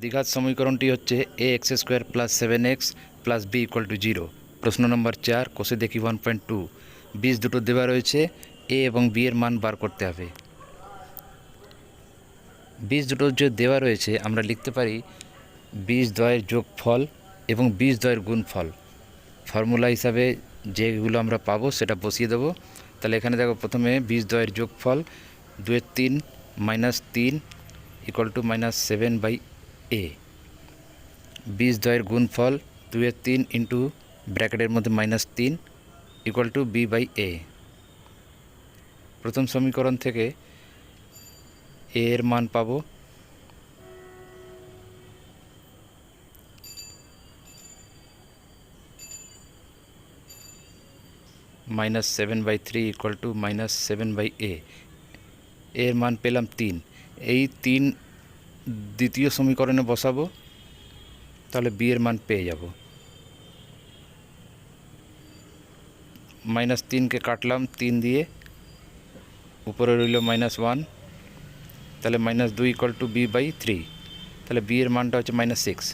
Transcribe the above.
দ্বিঘাত সমীকরণটি হচ্ছে a x square plus seven x plus b equal to zero প্রশ্ন নম্বর চার কোষে দেখি ওয়ান পয়েন্ট টু বীজ দুটো দেওয়া রয়েছে এ এবং বি এর মান বার করতে হবে। বীজ দুটো যে দেওয়া রয়েছে, আমরা লিখতে পারি বীজ দ্বয়ের যোগফল এবং বীজ দ্বয়ের গুণফল। ফর্মুলা হিসাবে যেগুলো আমরা পাবো, সেটা বসিয়ে দেবো। তাহলে এখানে দেখো প্রথমে বীজ দ্বয়ের যোগফল, দুয়ের তিন মাইনাস তিন equal to minus seven by a বীজ দ্বয়ের গুণফল দুয়ের তিন ইন্টু ব্র্যাকেটের মধ্যে মাইনাস তিন equal to b by a প্রথম সমীকরণ থেকে এর মান পাবো minus seven by three equal to minus seven by a এর মান পেলাম তিন। এই তিন দ্বিতীয় সমীকরণে বসাবো, তাহলে বি এর মান পেয়ে যাব। মাইনাস তিনকে কাটলাম, তিন দিয়ে উপরে রইল মাইনাস ওয়ান, তাহলে মাইনাস দুই equal to b by three তাহলে বি এর মানটা হচ্ছে মাইনাস সিক্স